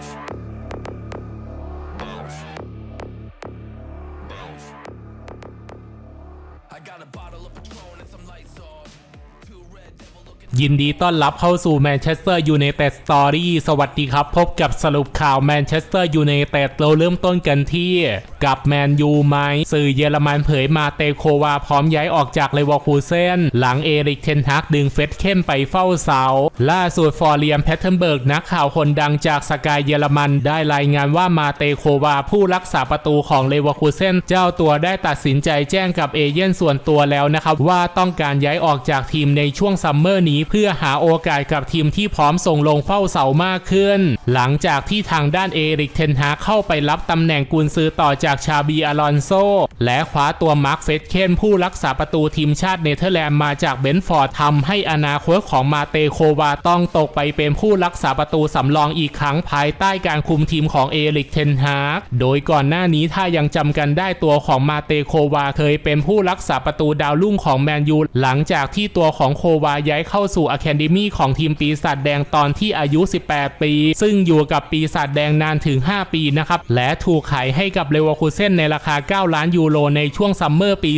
life. ยินดีต้อนรับเข้าสู่แมนเชสเตอร์ยูไนเต็ดสตอรี่สวัสดีครับ พบกับสรุปข่าวแมนเชสเตอร์ยูไนเต็ดเราเริ่มต้นกันที่กับแมนยูไหมสื่อเยอรมันเผยมาเตโควาพร้อมย้ายออกจากเลวอร์คูเซนหลังเอริกเทนฮักดึงเฟสเข้มไปเฝ้าเสา ล่าสุดฟอร์เรียมแพทเทิร์นเบิร์กนักข่าวคนดังจากสกายเยอรมันได้รายงานว่ามาเตโควาผู้รักษาประตูของเลวอร์คูเซนเจ้าตัวได้ตัดสินใจแจ้งกับเอเย่นส่วนตัวแล้วนะครับว่าต้องการย้ายออกจากทีมในช่วงซัมเมอร์นี้เพื่อหาโอกาสกับทีมที่พร้อมส่งลงเฝ้าเสามากขึ้น หลังจากที่ทางด้านเอริกเทนฮาเข้าไปรับตำแหน่งกุนซือต่อจากชาบีอลอนโซ และคว้าตัวมาร์คเฟสเคนผู้รักษาประตูทีมชาติเนเธอร์แลนด์มาจากเบนฟอร์ดทำให้อนาคตของมาเตโควาต้องตกไปเป็นผู้รักษาประตูสำรองอีกครั้งภายใต้การคุมทีมของเอริกเทนฮาโดยก่อนหน้านี้ถ้ายังจำกันได้ตัวของมาเตโควาเคยเป็นผู้รักษาประตูดาวรุ่งของแมนยูหลังจากที่ตัวของโควาย้ายเข้าสู่อะคาเดมี่ของทีมปีศาจแดงตอนที่อายุ 18 ปี ซึ่งอยู่กับปีศาจแดงนานถึง 5 ปีนะครับและถูกขายให้กับเลวอคูเซนในราคา 9 ล้านยูโรในช่วงซัมเมอร์ปี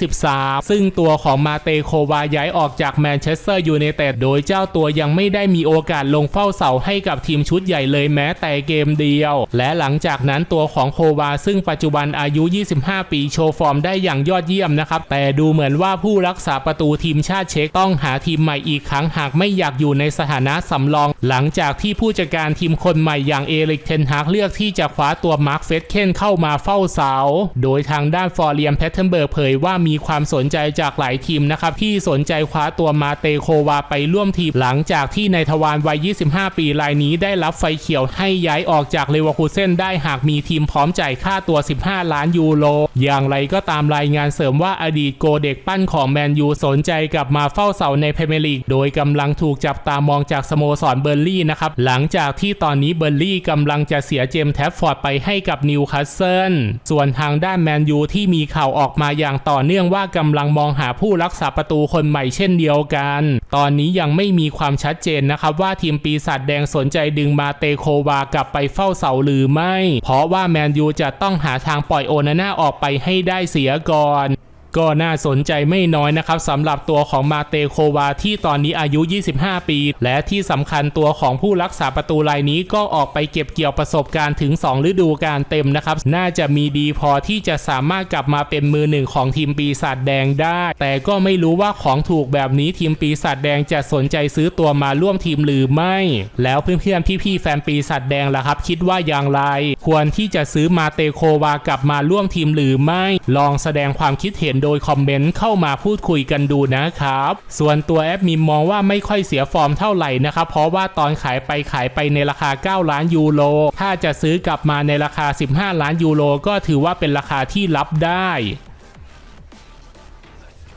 2023 ซึ่งตัวของมาเตโควาย้ายออกจากแมนเชสเตอร์ยูไนเต็ดโดยเจ้าตัวยังไม่ได้มีโอกาสลงเฝ้าเสาให้กับทีมชุดใหญ่เลยแม้แต่เกมเดียว และหลังจากนั้นตัวของโควาซึ่งปัจจุบันอายุ 25 ปีโชว์ฟอร์มได้อย่างยอดเยี่ยมนะครับแต่ดูเหมือนว่าผู้รักษาประตูทีมชาติเช็กต้องหาทีมใหม่อีกครั้งหากไม่อยากอยู่ในสถานะสำรอง หลังจากที่ผู้จัดการทีมคนใหม่อย่างเอริกเทนฮากเลือกที่จะคว้าตัวมาร์คเฟสเคนเข้ามาเฝ้าเสา โดยทางด้านฟอร์เรียมแพทเทนเบิร์กเผยว่ามีความสนใจจากหลายทีมนะครับที่สนใจคว้าตัวมาเตโควาไปร่วมทีมหลังจากที่ในทวารวัย 25 ปีรายนี้ได้รับไฟเขียวให้ย้ายออกจากเลเวอร์คูเซนได้หากมีทีมพร้อมจ่ายค่าตัว 15 ล้านยูโร อย่างไรก็ตามรายงานเสริมว่าอดีตโกเด็กปั้นของแมนยูสนใจกลับมาเฝ้าเสาในพรีเมียร์ลีก โดยกำลังถูกจับตามองจากสโมสรเบอร์ลี่นะครับ หลังจากที่ตอนนี้เบอร์ลี่กำลังจะเสียเจมส์แท็บฟอร์ดไปให้กับนิวคาสเซิลส่วนทางด้านแมนยูที่มีข่าวออกมาอย่างต่อเนื่องว่ากำลังมองหาผู้รักษาประตูคนใหม่เช่นเดียวกัน ตอนนี้ยังไม่มีความชัดเจนนะครับว่าทีมปีศาจแดงสนใจดึงมาเตโควากลับไปเฝ้าเสาหรือไม่ เพราะว่าแมนยูจะต้องหาทางปล่อยโอนาน่าออกไปให้ได้เสียก่อน ก็น่าสนใจไม่น้อยนะครับสำหรับตัวของมาเตโควาที่ตอนนี้อายุ 25 ปี และที่สำคัญตัวของผู้รักษาประตูรายนี้ก็ออกไปเก็บเกี่ยวประสบการณ์ถึง 2 ฤดูกาลเต็มนะครับ น่าจะมีดีพอที่จะสามารถกลับมาเป็นมือหนึ่งของทีมปีศาจแดงได้ แต่ก็ไม่รู้ว่าของถูกแบบนี้ทีมปีศาจแดงจะสนใจซื้อตัวมาร่วมทีมหรือไม่ แล้วเพื่อนๆพี่ๆแฟนปีศาจแดงล่ะครับคิดว่าอย่างไร ควรที่จะซื้อมาเตโควากลับมาร่วมทีมหรือไม่ ลองแสดงความคิดเห็นโดยคอมเมนต์เข้ามาพูดคุยกันดูนะครับ ส่วนตัวแอปมิมมองว่าไม่ค่อยเสียฟอร์มเท่าไหร่นะครับ เพราะว่าตอนขายไปขายไปในราคา 9 ล้านยูโร ถ้าจะซื้อกลับมาในราคา 15 ล้านยูโรก็ถือว่าเป็นราคาที่รับได้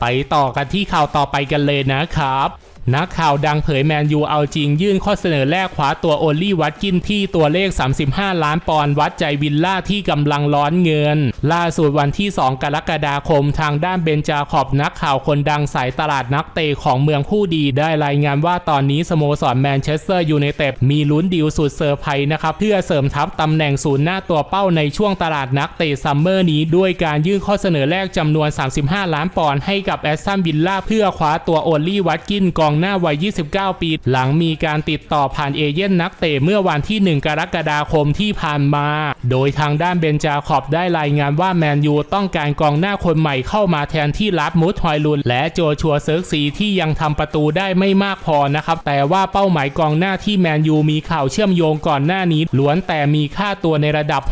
ไปต่อกันที่ข่าวต่อไปกันเลยนะครับ นักข่าวดังเผยแมนยูเอาจริงยื่นข้อเสนอแรกคว้าตัวโอลลี่วัตกินที่ตัวเลข 35 ล้านปอนด์วัดใจวิลล่าที่กำลังร้อนเงิน ล่าสุดวันที่ 2 กรกฎาคมทางด้านเบนจาขอบนักข่าวคนดังสายตลาดนักเตะของเมืองผู้ดีได้รายงานว่าตอนนี้สโมสรแมนเชสเตอร์ยูไนเต็ดมีลุ้นดีลสุดเซอร์ไพรส์นะครับเพื่อเสริมทัพตำแหน่งศูนย์หน้าตัวเป้าในช่วงตลาดนักเตะซัมเมอร์นี้ด้วยการยื่นข้อเสนอแรกจำนวน 35 ล้านปอนด์ให้กับแอสตันวิลล่าเพื่อคว้าตัวโอลลี่วัตกินกองหน้าวัย 29 ปี หลังมีการติดต่อผ่านเอเย่นนักเตะเมื่อวันที่ 1 กรกฎาคมที่ผ่านมา โดยทางด้านเบนจาขอบได้รายงานว่าแมนยูต้องการกองหน้าคนใหม่เข้ามาแทนที่รัดมุดฮอยลุนและโจชัวเซิร์กซีที่ยังทำประตูได้ไม่มากพอนะครับ แต่ว่าเป้าหมายกองหน้าที่แมนยูมีข่าวเชื่อมโยงก่อนหน้านี้ ล้วนแต่มีค่าตัวในระดับ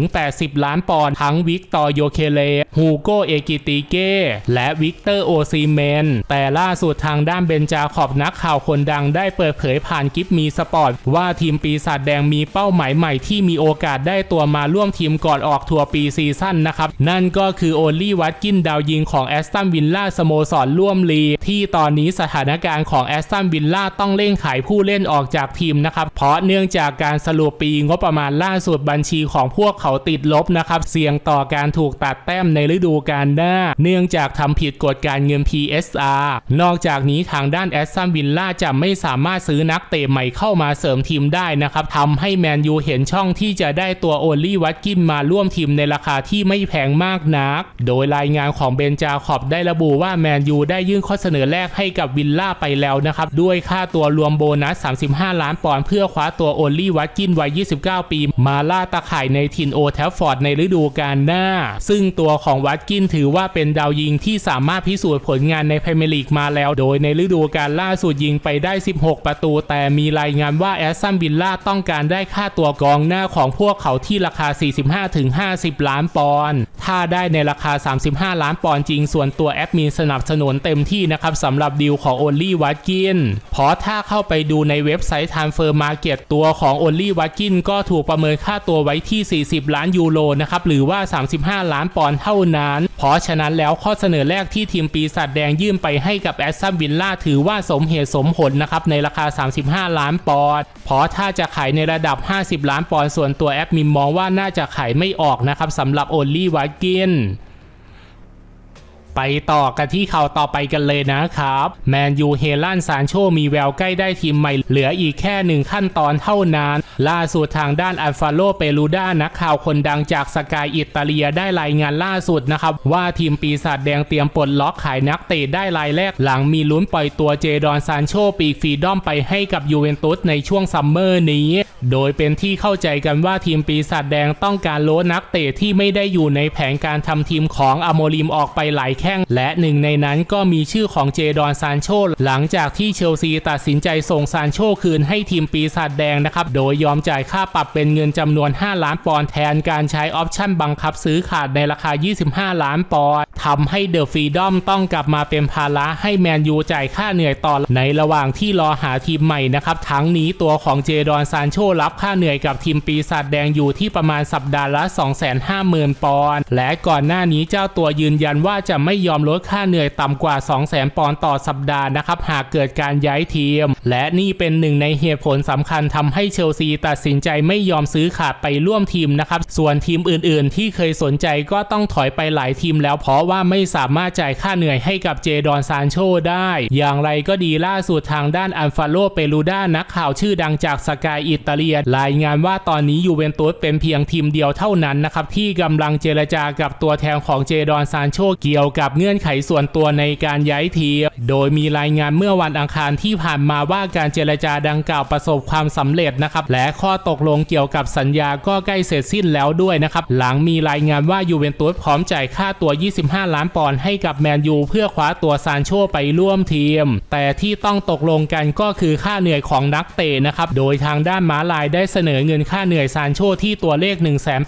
60-80 ล้านปอนด์ทั้งวิกตอร์โยเคเลฮูโกเอกิติเก้และวิกเตอร์โอซีเมนแต่ล่าสุดทางด้านเบนจาขอบนักข่าวคนดังได้เปิดเผยผ่านกิฟมีสปอร์ตว่าทีมปีศาจแดงมีเป้าหมายใหม่ที่มีโอกาสได้ตัวมาร่วมทีมก่อนออกทัวร์ปีซีซั่นนะครับ นั่นก็คือโอลี่วัตกินดาวยิงของแอสตันวิลล่าสโมสรร่วมลีที่ตอนนี้สถานการณ์ของแอสตันวิลล่าต้องเร่งขายผู้เล่นออกจากทีมนะครับ เพราะเนื่องจากการสรุปปีงบประมาณล่าสุดบัญชีของพวกเขาติดลบนะครับ เสี่ยงต่อการถูกตัดแต้มในฤดูกาลหน้า เนื่องจากทำผิดกฎการเงิน PSR นอกจากนี้ทางด้านแอสตันวิลล่าจะไม่สามารถซื้อนักเตะใหม่เข้ามาเสริมทีมได้นะครับทำให้แมนยูเห็นช่องที่จะได้ตัวโอลี่วัตกินมาร่วมทีมในราคาที่ไม่แพงมากนัก โดยรายงานของเบนจาขอบได้ระบุว่าแมนยูได้ยื่นข้อเสนอแรกให้กับวิลล่าไปแล้วนะครับด้วยค่าตัวรวมโบนัส 35 ล้านปอนด์เพื่อคว้าตัวโอลี่วัตกินวัย 29 ปี มาล่าตะข่ายในถิ่นโอแทฟฟอร์ดในฤดูกาลหน้า ซึ่งตัวของวัตกินถือว่าเป็นดาวยิงที่สามารถพิสูจน์ผลงานในพรีเมียร์ลีกมาแล้ว โดยในฤดูกาลล่าสุดยิงไปได้ 16 ประตู แต่มีรายงานว่าแอสซัมวิลล่าต้องการได้ค่าตัวกองหน้าของพวกเขาที่ราคา 45-50 ล้านปอนด์ ถ้าได้ในราคา 35 ล้านปอนด์จริง ส่วนตัวแอดมินสนับสนุนเต็มที่นะครับสำหรับดีลของโอลี่วัตกินเพราะถ้าเข้าไปดูในเว็บไซต์ Transfer Market ตัวของโอลี่วัตกินก็ถูกประเมินค่าตัวไว้ที่ 40 ล้านยูโรนะครับหรือว่า 35 ล้านปอนด์เท่านั้น เพราะฉะนั้นแล้วข้อเสนอแรกที่ทีมปีศาจแดงยื่นไปให้กับแอสซัมวิลล่าถือว่าสมเหตุสมผลนะครับในราคา 35 ล้านปอนด์เพราะถ้าจะขายในระดับ 50 ล้านปอนด์ส่วนตัวแอดมินมองว่าน่าจะขายไม่ออกนะครับสำหรับโอลี่วัตกิน ไปต่อกันที่ข่าวต่อไปกันเลยนะครับ แมนยูเฮลันซานโชมีแววใกล้ได้ทีมใหม่ เหลืออีกแค่หนึ่งขั้นตอนเท่านั้น ล่าสุดทางด้านอัลฟาโลเปรูด้านักข่าวคนดังจากสกายอิตาเลียได้รายงานล่าสุดนะครับ ว่าทีมปีศาจแดงเตรียมปลดล็อกขายนักเตะได้รายแรกหลังมีลุ้นปล่อยตัวเจดอนซานโชปีกฟรีดอมไปให้กับยูเวนตุสในช่วงซัมเมอร์นี้ โดยเป็นที่เข้าใจกันว่าทีมปีศาจแดงต้องการโลดนักเตะที่ไม่ได้อยู่ในแผนการทำทีมของอโมริมออกไปหลายแข้ง และหนึ่งในนั้นก็มีชื่อของเจดอนซานโชหลังจากที่เชลซีตัดสินใจส่งซานโชคืนให้ทีมปีศาจแดงนะครับ โดยยอมจ่ายค่าปรับเป็นเงินจำนวน 5 ล้านปอนด์แทนการใช้ออปชั่นบังคับซื้อขาดในราคา 25 ล้านปอนด์ทำให้เดอะฟรีดอมต้องกลับมาเป็นภาระให้แมนยูจ่ายค่าเหนื่อยต่อในระหว่างที่รอหาทีมใหม่นะครับทั้งนี้ตัวของเจดอนซานโชรับค่าเหนื่อยกับทีมปีศาจแดงอยู่ที่ประมาณสัปดาห์ละ 250,000 ปอนด์ และก่อนหน้านี้เจ้าตัวยืนยันว่าจะไม่ยอมลดค่าเหนื่อยต่ำกว่า 200,000 ปอนด์ต่อสัปดาห์นะครับ หากเกิดการย้ายทีม และนี่เป็นหนึ่งในเหตุผลสำคัญทำให้เชลซีตัดสินใจไม่ยอมซื้อขาดไปร่วมทีมนะครับ ส่วนทีมอื่นๆ ที่เคยสนใจก็ต้องถอยไปหลายทีมแล้วเพราะว่าไม่สามารถจ่ายค่าเหนื่อยให้กับเจดอนซานโชได้ อย่างไรก็ดีล่าสุดทางด้านอัลฟาโลเปรูด้านักข่าวชื่อดังจากสกายอิตาเลียรายงานว่าตอนนี้ยูเวนตุสเป็นเพียงทีมเดียวเท่านั้นนะครับที่กำลังเจรจากับตัวแทนของเจดอนซานโชเกี่ยวกับเงื่อนไขส่วนตัวในการย้ายทีมโดยมีรายงานเมื่อวันอังคารที่ผ่านมาว่าการเจรจาดังกล่าวประสบความสำเร็จนะครับและข้อตกลงเกี่ยวกับสัญญาก็ใกล้เสร็จสิ้นแล้วด้วยนะครับหลังมีรายงานว่ายูเวนตุสพร้อมจ่ายค่าตัว 25 ล้านปอนด์ให้กับแมนยูเพื่อคว้าตัวซานโชไปร่วมทีม แต่ที่ต้องตกลงกันก็คือค่าเหนื่อยของนักเตะนะครับโดยทางด้านม้าลายได้เสนอเงินค่าเหนื่อยซานโชที่ตัวเลข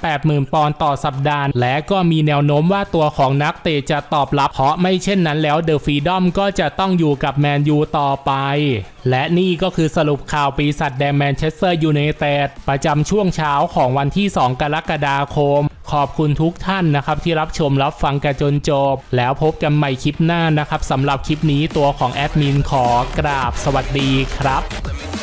180,000 ปอนด์ต่อสัปดาห์และก็มีแนวโน้มว่าตัวของนักเตะจะตอบรับเพราะไม่เช่นนั้นแล้วเดอะฟรีดอมก็จะต้องอยู่กับแมนยูต่อไปและนี่ก็คือสรุปข่าวปีศาจแดงแมนเชสเตอร์ยูไนเต็ดประจำช่วงเช้าของวันที่ 2 กรกฎาคม ขอบคุณทุกท่านนะครับที่รับชมรับฟังกันจนจบ แล้วพบกันใหม่คลิปหน้านะครับสำหรับคลิปนี้ตัวของแอดมินขอกราบสวัสดีครับ